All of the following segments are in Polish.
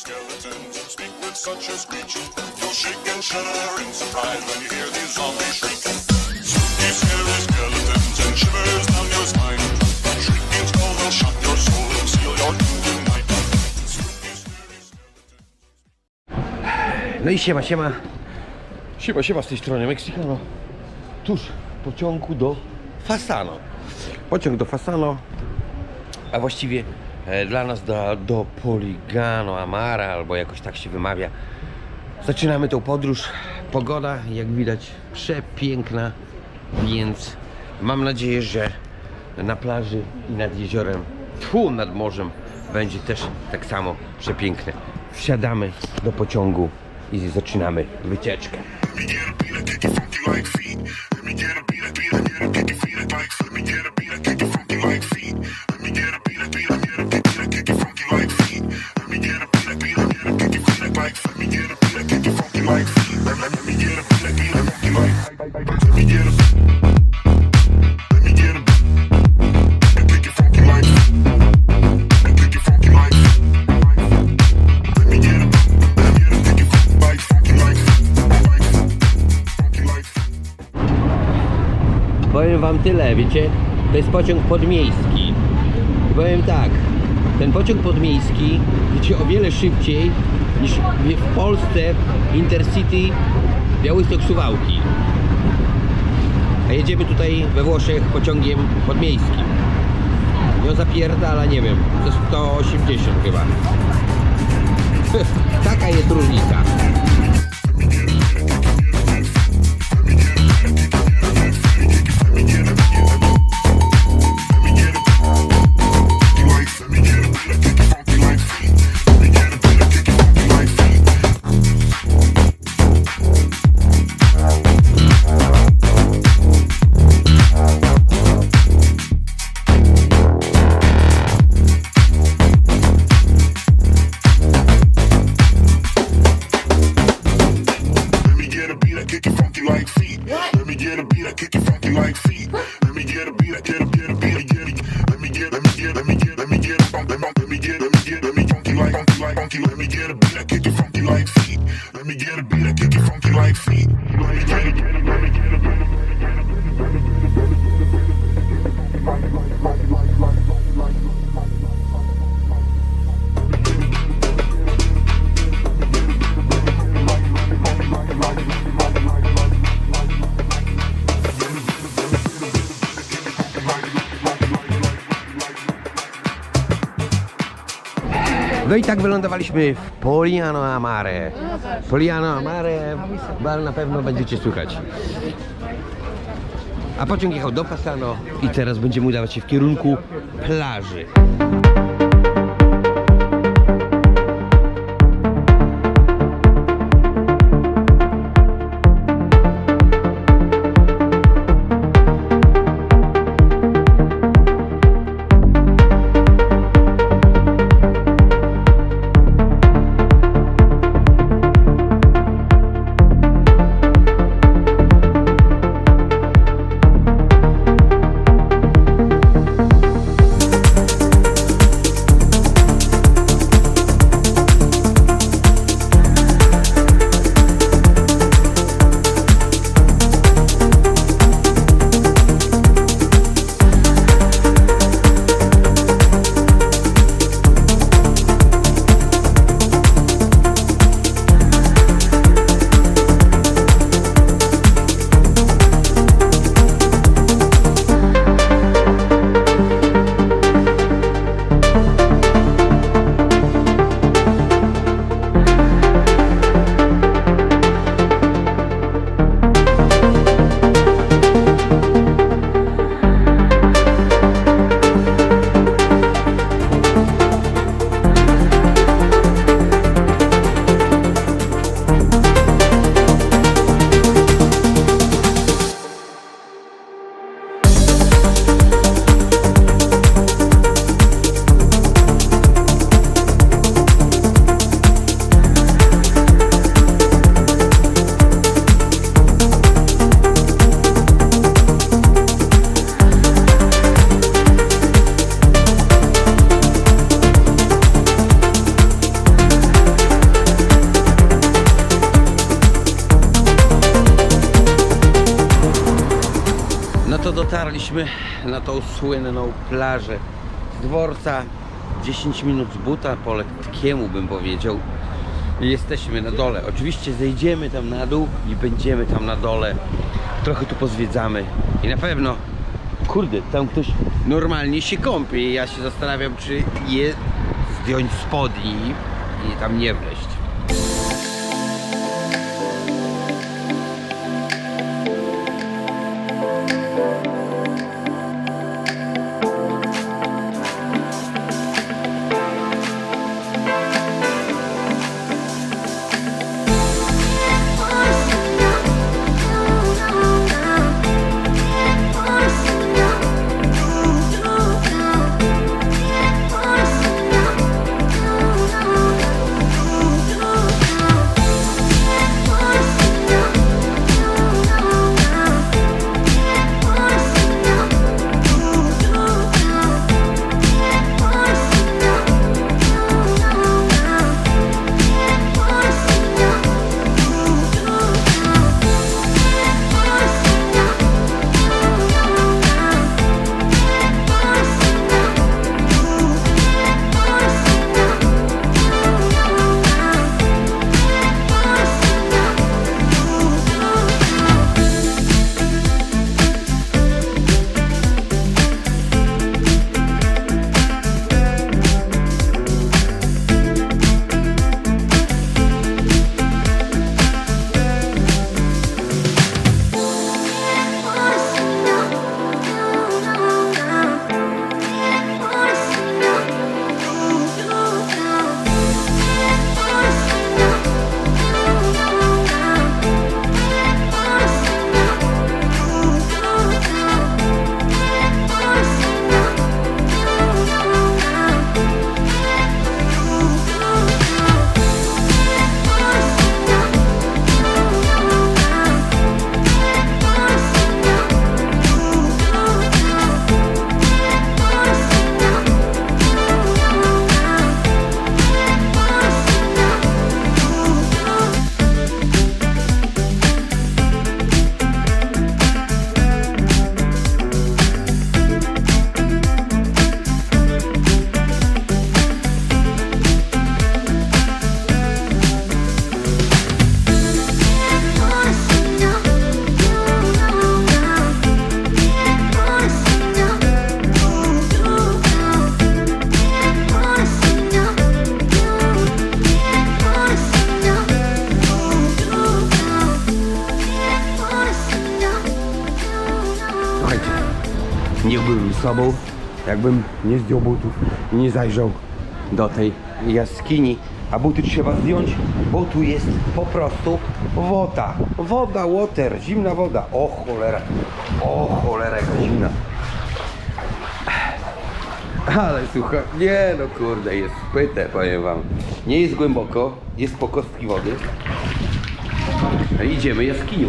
skeletons speak with such a screech. You'll shake and shudder in surprise when you hear these zombies shriek. Spooky, scary skeletons and shivers down your spine. Shrieking skulls will shock your soul and seal your doom tonight. Spooky, scary skeletons. No i siema, siema. Siema, siema z tej strony Meksykano. Tuż w pociągu do Fasano. Pociąg do Fasano, a właściwie dla nas do, do Poligano Amara, albo jakoś tak się wymawia. Zaczynamy tą podróż. Pogoda, jak widać, przepiękna, więc mam nadzieję, że na plaży i nad jeziorem, tfu, nad morzem będzie też tak samo przepiękne. Wsiadamy do pociągu i zaczynamy wycieczkę. Tyle, wiecie, to jest pociąg podmiejski. I powiem tak, ten pociąg podmiejski jedzie o wiele szybciej niż w Polsce Intercity Białystok Suwałki. A jedziemy tutaj we Włoszech pociągiem podmiejskim. No zapierdala, nie wiem, ze 180 chyba. Taka jest różnica. get funky like feet. No i tak wylądowaliśmy w Poliano Amare. Poliano Amare, bal na pewno będziecie słychać. A pociąg jechał do Passano i teraz będziemy udawać się w kierunku plaży. Dotarliśmy na tą słynną plażę z dworca. 10 minut z buta po lekkiemu bym powiedział. Jesteśmy na dole. Oczywiście zejdziemy tam na dół i będziemy tam na dole. Trochę tu pozwiedzamy. I na pewno, kurde, tam ktoś normalnie się kąpie. I ja się zastanawiam, czy je zdjąć spodni i tam nie wleść. Nie byłbym sobą, jakbym nie zdjął butów i nie zajrzał do tej jaskini. A buty trzeba zdjąć, bo tu jest po prostu woda. Woda, water, zimna woda. O cholera, o cholera, jaka zimna. Ale słuchaj, nie no kurde, jest pyte, powiem wam. Nie jest głęboko, jest po kostki wody. Idziemy jaskinią.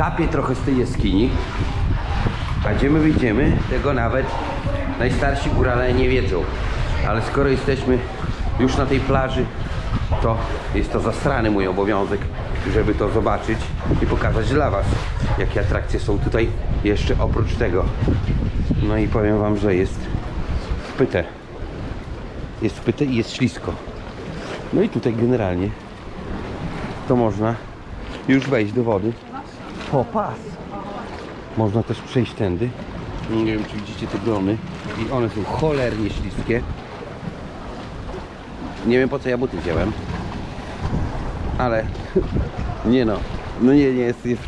Kapie trochę z tej jaskini. A gdzie my wyjdziemy, tego nawet najstarsi górale nie wiedzą. Ale skoro jesteśmy już na tej plaży, to jest to zastrany mój obowiązek, żeby to zobaczyć i pokazać dla Was, jakie atrakcje są tutaj jeszcze oprócz tego. No i powiem Wam, że jest wpyte. Jest wpyte i jest ślisko. No i tutaj generalnie to można już wejść do wody po pas. Można też przejść tędy. Nie wiem, czy widzicie te glony. I one są cholernie śliskie. Nie wiem po co ja buty wziąłem. Ale nie no. No nie, nie, jest, jest,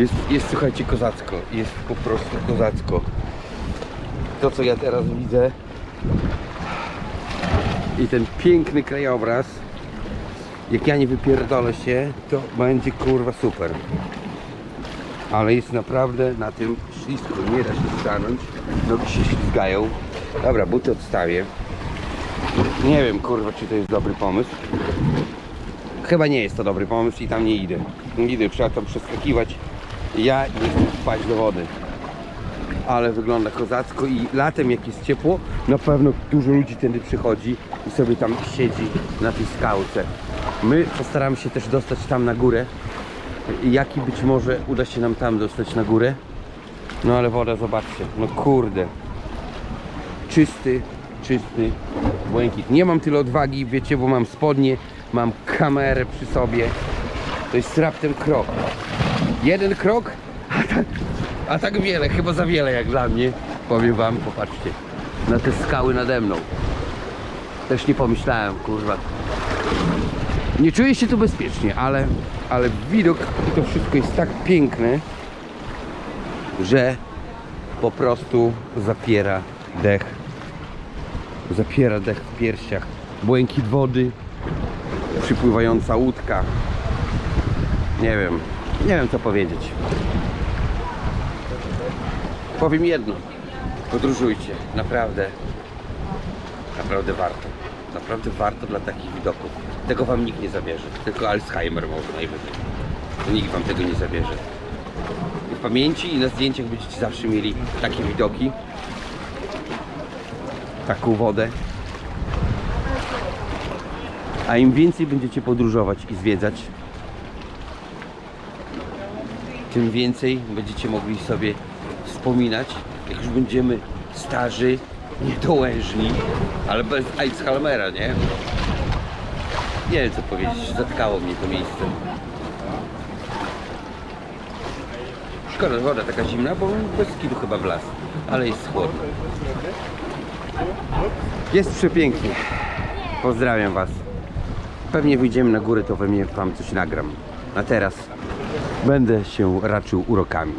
jest, jest słuchajcie kozacko. Jest po prostu kozacko. To co ja teraz widzę i ten piękny krajobraz jak ja nie wypierdolę się, to będzie kurwa super ale jest naprawdę na tym ślisko, nie da się stanąć, nogi się ślizgają. Dobra, buty odstawię. Nie wiem, kurwa, czy to jest dobry pomysł. Chyba nie jest to dobry pomysł i tam nie idę. Nie idę, trzeba tam przeskakiwać. Ja nie chcę wpaść do wody. Ale wygląda kozacko i latem jak jest ciepło, na pewno dużo ludzi tędy przychodzi i sobie tam siedzi na tej skałce. My postaramy się też dostać tam na górę, jaki być może uda się nam tam dostać na górę. No ale woda, zobaczcie, no kurde. Czysty, czysty błękit. Nie mam tyle odwagi, wiecie, bo mam spodnie, mam kamerę przy sobie. To jest raptem krok. Jeden krok, a tak, a tak wiele, chyba za wiele jak dla mnie. Powiem wam, popatrzcie, na te skały nade mną. Też nie pomyślałem, kurwa. Nie czuję się tu bezpiecznie, ale, ale widok i to wszystko jest tak piękne, że po prostu zapiera dech. Zapiera dech w piersiach. Błękit wody, przypływająca łódka. Nie wiem, nie wiem co powiedzieć. Powiem jedno. Podróżujcie, naprawdę. Naprawdę warto. Naprawdę warto dla takich widoków. Tego wam nikt nie zabierze. Tylko Alzheimer może najwyżej. Nikt wam tego nie zabierze. W pamięci i na zdjęciach będziecie zawsze mieli takie widoki. Taką wodę. A im więcej będziecie podróżować i zwiedzać, tym więcej będziecie mogli sobie wspominać, jak już będziemy starzy, niedołężni, ale bez Alzheimera, nie? Nie wiem co powiedzieć, zatkało mnie to miejsce. Szkoda, woda taka zimna, bo bez kitu chyba w las, ale jest chłodno. Jest przepięknie. Pozdrawiam Was. Pewnie wyjdziemy na górę, to pewnie Wam coś nagram. A teraz będę się raczył urokami.